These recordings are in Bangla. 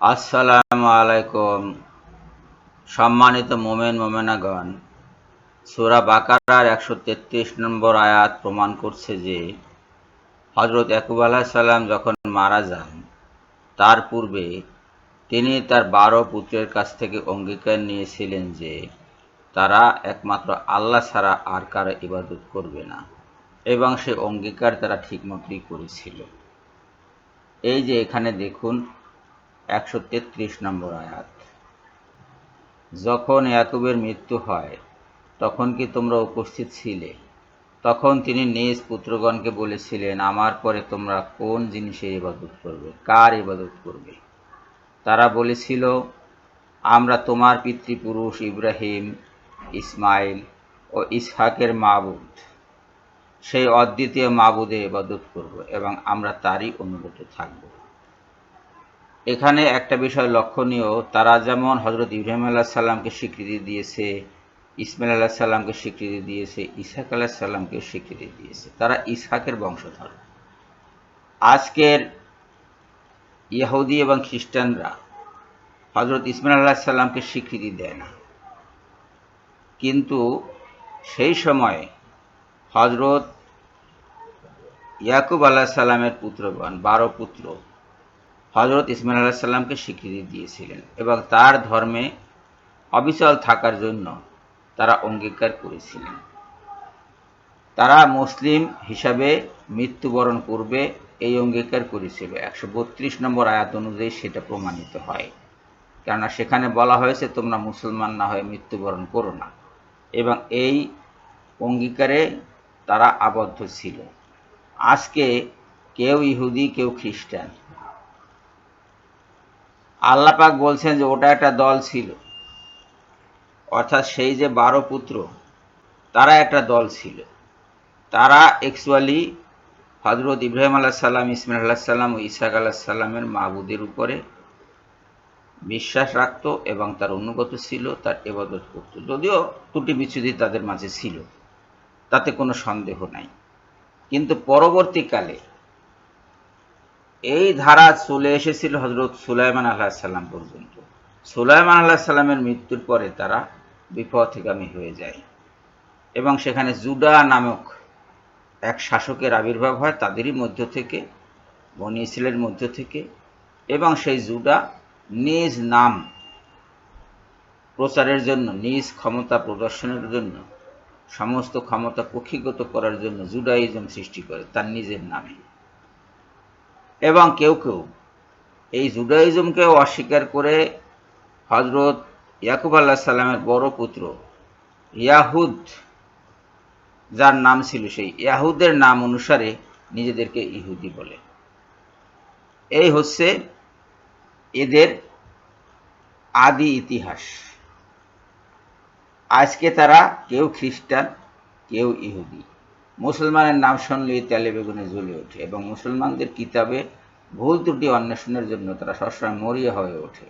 আসসালামু আলাইকুম। সম্মানিত মোমেন মোমেনাগণ, সুরা বাকারার একশো তেত্রিশ নম্বর আয়াত প্রমাণ করছে যে হজরত ইয়াকুব সাল্লাম যখন মারা যান, তার পূর্বে তিনি তার বারো পুত্রের কাছ থেকে অঙ্গীকার নিয়েছিলেন যে, তারা একমাত্র আল্লাহ ছাড়া আর কারও ইবাদত করবে না, এবং সে অঙ্গীকার তারা ঠিকমতোই করেছিল। এই যে এখানে দেখুন একশো তেত্রিশ নম্বর আয়াত। যখন ইয়াকুবের মৃত্যু হয়, তখন কি তোমরা উপস্থিত ছিলে? তখন তিনি নিজ পুত্রগণকে বলেছিলেন, আমার পরে তোমরা কোন জিনিসের ইবাদত করবে? কার ইবাদত করবে? তারা বলেছিল, আমরা তোমার পিতৃপুরুষ ইব্রাহিম, ইসমাইল ও ইসহাকের মাবুদ। সেই অদ্বিতীয় মাবুদে ইবাদত করব এবং আমরা তারই অনুগত থাকব। এখানে একটা বিষয় লক্ষণীয়, তারা যেমন হজরত ইব্রাহিম আল্লাহ সাল্লামকে স্বীকৃতি দিয়েছে, ইসমাইল আল্লাহ সাল্লামকে স্বীকৃতি দিয়েছে ইসাক আল্লাহ সাল্লামকে স্বীকৃতি দিয়েছে, তারা ইসহাকের বংশধর। আজকের ইহুদি এবং খ্রিস্টানরা হজরত ইসমাইল আল্লাহ সাল্লামকে স্বীকৃতি দেয় না। কিন্তু সেই সময়ে হজরত ইয়াকুব আল্লাহ সাল্লামের পুত্রগণ, বারো পুত্র হজরত ইসমাইল আল্লাহ সাল্লামকে স্বীকৃতি দিয়েছিলেন এবং তার ধর্মে অবিচল থাকার জন্য তারা অঙ্গীকার করেছিলেন। তারা মুসলিম হিসাবে মৃত্যুবরণ করবে, এই অঙ্গীকার করেছিল। একশো বত্রিশ নম্বর আয়াত অনুযায়ী সেটা প্রমাণিত হয়। কেননা সেখানে বলা হয়েছে, তোমরা মুসলমান না হয়ে মৃত্যুবরণ করো না। এবং এই অঙ্গীকারে তারা আবদ্ধ ছিল। আজকে কেউ ইহুদি, কেউ খ্রিস্টান আল্লাপাক বলছেন যে ওটা একটা দল ছিল। অর্থাৎ সেই যে বারো পুত্র, তারা একটা দল ছিল। তারা অ্যাকচুয়ালি হজরত ইব্রাহিম আল্লাহ সাল্লাম ইসমাইল আল্লাহ সাল্লাম ও ইসাক আল্লাহ সাল্লামের মাবুদের উপরে বিশ্বাস রাখত এবং তার অনুগত ছিল, তার এবাদত করত। যদিও ত্রুটি বিচ্ছুতি তাদের মাঝে ছিল, তাতে কোনো সন্দেহ নাই। কিন্তু পরবর্তীকালে এই ধারা চলে এসেছিল হজরত সুলাইমান আল্লাহ সাল্লাম পর্যন্ত। সুলাইমান আল্লাহ সাল্লামের মৃত্যুর পরে তারা বিপথগামী হয়ে যায় এবং সেখানে জুডা নামক এক শাসকের আবির্ভাব হয় তাদেরই মধ্য থেকে, বনি ইসরায়েলের মধ্য থেকে এবং সেই জুডা নিজ নাম প্রচারের জন্য, নিজ ক্ষমতা প্রদর্শনের জন্য, সমস্ত ক্ষমতা কক্ষিগত করার জন্য জুডাইজম সৃষ্টি করে, তার নিজের নামে। এবং কেউ কেউ। এই জুডাইজমকেও অস্বীকার করে হজরত ইয়াকুব আল্লাহ সাল্লামের বড় পুত্র ইয়াহুদ, যার নাম ছিল সেই ইয়াহুদের নাম অনুসারে নিজেদেরকে ইহুদি বলে। এই হচ্ছে এদের আদি ইতিহাস। আজকে তারা কেউ খ্রিস্টান, কেউ ইহুদি। মুসলমানের নাম শুনলেই তেলে বেগুনে জ্বলে ওঠে এবং মুসলমানদের কিতাবে ভুল ত্রুটি অন্বেষণের জন্য তারা সবসময় মরিয়া হয়ে ওঠে।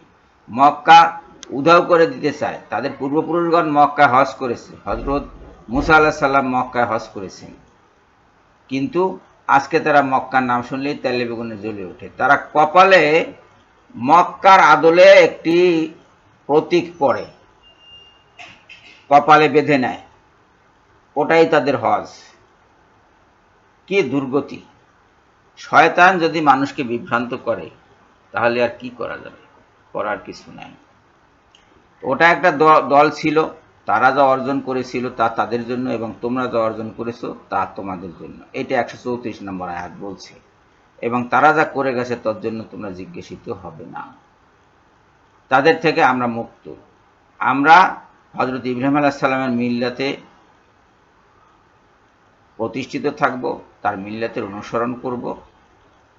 মক্কা উধাও করে দিতে চায়। তাদের পূর্বপুরুষগণ মক্কায় হজ করেছে। হজরত মুসা আল্লাহ সাল্লাম মক্কায় হজ করেছেন। কিন্তু আজকে তারা মক্কার নাম শুনলেই তেলে বেগুনে জ্বলে ওঠে। তারা কপালে মক্কার আদলে একটি প্রতীক পড়ে। কপালে বেঁধে নেয়। ওটাই তাদের হজ। কি দুর্গতি? শয়তান যদি মানুষকে বিভ্রান্ত করে, তাহলে আর কি করা যাবে? করার কিছু নাই। ওটা একটা দল ছিল, তারা যা অর্জন করেছিল তা তাদের জন্য এবং তোমরা যা অর্জন করেছ তা তোমাদের জন্য। এটা একশো চৌত্রিশ নম্বর আয়াত বলছে। এবং তারা যা করে গেছে তার জন্য তোমরা জিজ্ঞাসিত হবে না। তাদের থেকে আমরা মুক্ত। আমরা হজরত ইব্রাহিম আলাহ সাল্লামের মিল্লাতে প্রতিষ্ঠিত থাকব, তার মিল্লাতের অনুসরণ করব।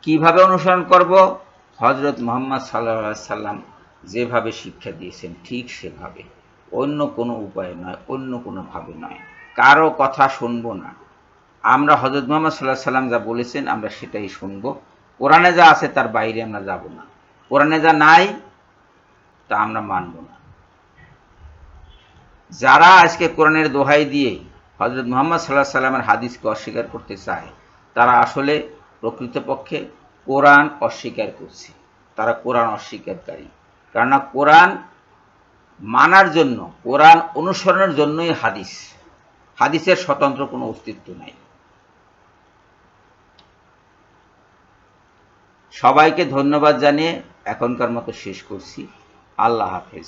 কীভাবে অনুসরণ করব? হজরত মোহাম্মদ সাল্লা সাল্লাম যেভাবে শিক্ষা দিয়েছেন, ঠিক সেভাবে। অন্য কোনো উপায় নয়, অন্য কোনোভাবে নয়। কারও কথা শুনব না। আমরা হজরত মোহাম্মদ সাল্লাহ সাল্লাম যা বলেছেন, আমরা সেটাই শুনব। কোরআনে যা আছে, তার বাইরে আমরা যাব না। কোরআনে যা নাই, তা আমরা মানব না। যারা আজকে কোরআনের দোহাই দিয়ে হজরত মোহাম্মদ সাল্লাহ সাল্লামের হাদিসকে অস্বীকার করতে চায়। তারা আসলে প্রকৃতপক্ষে কোরআন অস্বীকার করছে। তারা কোরআন অস্বীকারী। কেননা কোরআন মানার জন্য, কোরআন অনুসরণের জন্যই হাদিস। হাদিসের স্বতন্ত্র কোনো অস্তিত্ব নাই। সবাইকে ধন্যবাদ জানিয়ে এখনকার মতো শেষ করছি। আল্লাহ হাফেজ।